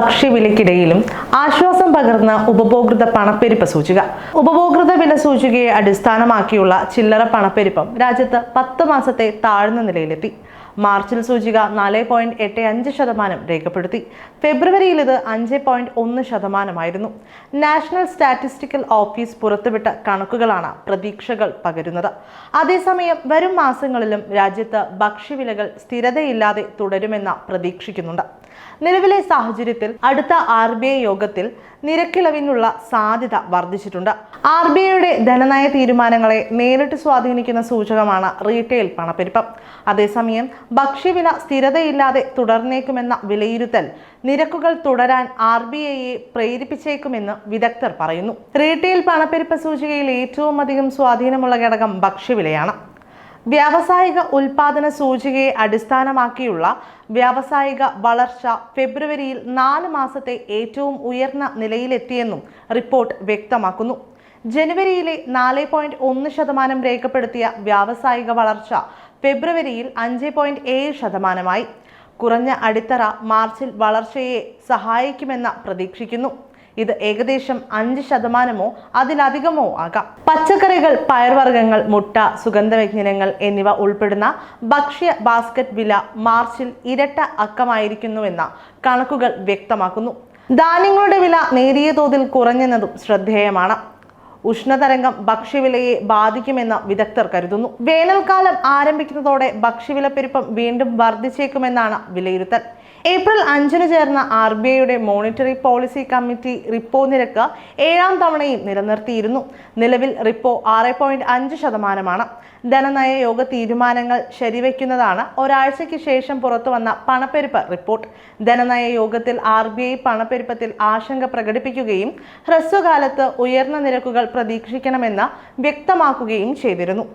ഭക്ഷ്യവിലയ്ക്കിടയിലും ആശ്വാസം പകർന്ന ഉപഭോക്തൃ പണപ്പെരുപ്പ സൂചിക. ഉപഭോക്തൃ വില സൂചികയെ അടിസ്ഥാനമാക്കിയുള്ള ചില്ലറ പണപ്പെരുപ്പം രാജ്യത്ത് പത്ത് മാസത്തെ താഴ്ന്ന നിലയിലെത്തി. മാർച്ചിൽ സൂചിക നാല് പോയിന്റ് എട്ട് അഞ്ച് ശതമാനം രേഖപ്പെടുത്തി. ഫെബ്രുവരിയിൽ ഇത് അഞ്ച് പോയിന്റ് ഒന്ന് ശതമാനമായിരുന്നു. നാഷണൽ സ്റ്റാറ്റിസ്റ്റിക്കൽ ഓഫീസ് പുറത്തുവിട്ട കണക്കുകളാണ് പ്രതീക്ഷകൾ പകരുന്നത്. അതേസമയം വരും മാസങ്ങളിലും രാജ്യത്ത് ഭക്ഷ്യവിലകൾ സ്ഥിരതയില്ലാതെ തുടരുമെന്ന പ്രതീക്ഷിക്കുന്നുണ്ട്. നിലവിലെ സാഹചര്യത്തിൽ അടുത്ത ആർ ബി ഐ യോഗത്തിൽ നിരക്കിളവിനുള്ള സാധ്യത വർദ്ധിച്ചിട്ടുണ്ട്. ആർ ബി ഐയുടെ ധനനയ തീരുമാനങ്ങളെ നേരിട്ട് സ്വാധീനിക്കുന്ന സൂചകമാണ് റീറ്റെയിൽ പണപ്പെരുപ്പം. അതേസമയം ഭക്ഷ്യവില സ്ഥിരതയില്ലാതെ തുടർന്നേക്കുമെന്ന വിലയിരുത്തൽ നിരക്കുകൾ തുടരാൻ ആർ ബി ഐയെ പ്രേരിപ്പിച്ചേക്കുമെന്ന് വിദഗ്ധർ പറയുന്നു. റീറ്റെയിൽ പണപ്പെരുപ്പ സൂചികയിൽ ഏറ്റവും അധികം സ്വാധീനമുള്ള ഘടകം ഭക്ഷ്യവിലയാണ്. വ്യാവസായിക ഉൽപാദന സൂചികയെ അടിസ്ഥാനമാക്കിയുള്ള വ്യാവസായിക വളർച്ച ഫെബ്രുവരിയിൽ നാല് മാസത്തെ ഏറ്റവും ഉയർന്ന നിലയിലെത്തിയെന്നും റിപ്പോർട്ട് വ്യക്തമാക്കുന്നു. ജനുവരിയിലെ നാല് പോയിന്റ് ഒന്ന് ശതമാനം രേഖപ്പെടുത്തിയ വ്യാവസായിക വളർച്ച ഫെബ്രുവരിയിൽ അഞ്ച് പോയിന്റ് ഏഴ് ശതമാനമായി. കുറഞ്ഞ അടിത്തറ മാർച്ചിൽ വളർച്ചയെ സഹായിക്കുമെന്ന പ്രതീക്ഷിക്കുന്നു. ഇത് ഏകദേശം അഞ്ച് ശതമാനമോ അതിലധികമോ ആകാം. പച്ചക്കറികൾ പയർവർഗങ്ങൾ മുട്ട സുഗന്ധവ്യഞ്ജനങ്ങൾ എന്നിവ ഉൾപ്പെടുന്ന ഭക്ഷ്യ ബാസ്ക്കറ്റ് വില മാർച്ചിൽ ഇരട്ട അക്കമായിരിക്കുന്നുവെന്ന കണക്കുകൾ വ്യക്തമാക്കുന്നു. ധാന്യങ്ങളുടെ വില നേരിയ തോതിൽ കുറഞ്ഞെന്നതും ശ്രദ്ധേയമാണ്. ഉഷ്ണതരംഗം ഭക്ഷ്യവിലയെ ബാധിക്കുമെന്ന് വിദഗ്ധർ കരുതുന്നു. വേനൽക്കാലം ആരംഭിക്കുന്നതോടെ ഭക്ഷ്യവില പെരുപ്പം വീണ്ടും വർദ്ധിച്ചേക്കുമെന്നാണ് വിലയിരുത്തൽ. ഏപ്രിൽ അഞ്ചിന് ചേർന്ന ആർ ബി ഐയുടെ മോണിറ്ററി പോളിസി കമ്മിറ്റി റിപ്പോ നിരക്ക് ഏഴാം തവണയും നിലനിർത്തിയിരുന്നു. നിലവിൽ റിപ്പോ ആറ് പോയിന്റ് അഞ്ച് ശതമാനമാണ്. ധനനയ യോഗ തീരുമാനങ്ങൾ ശരിവെക്കുന്നതാണ് ഒരാഴ്ചയ്ക്ക് ശേഷം പുറത്തു വന്ന പണപ്പെരുപ്പ് റിപ്പോർട്ട്. ധനനയ യോഗത്തിൽ ആർ ബി ഐ പണപ്പെരുപ്പത്തിൽ ആശങ്ക പ്രകടിപ്പിക്കുകയും ഹ്രസ്വകാലത്ത് ഉയർന്ന നിരക്കുകൾ പ്രതീക്ഷിക്കണമെന്ന് വ്യക്തമാക്കുകയും ചെയ്തിരുന്നു.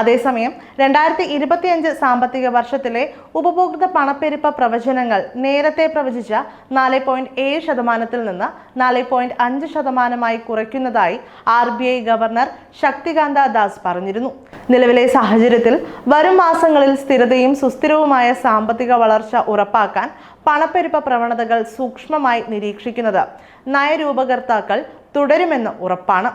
അതേസമയം രണ്ടായിരത്തി ഇരുപത്തിയഞ്ച് സാമ്പത്തിക വർഷത്തിലെ ഉപഭോക്തൃ പണപ്പെരുപ്പ പ്രവചനങ്ങൾ നേരത്തെ പ്രവചിച്ച നാല് പോയിന്റ് ഏഴ് ശതമാനത്തിൽ നിന്ന് നാല് പോയിന്റ് അഞ്ച് ശതമാനമായി കുറയ്ക്കുന്നതായി R B I governor Shaktikanta Das പറഞ്ഞിരുന്നു. നിലവിലെ സാഹചര്യത്തിൽ വരും മാസങ്ങളിൽ സ്ഥിരതയും സുസ്ഥിരവുമായ സാമ്പത്തിക വളർച്ച ഉറപ്പാക്കാൻ പണപ്പെരുപ്പ പ്രവണതകൾ സൂക്ഷ്മമായി നിരീക്ഷിക്കുന്നത് നയരൂപകർത്താക്കൾ തുടരുമെന്ന് ഉറപ്പാണ്.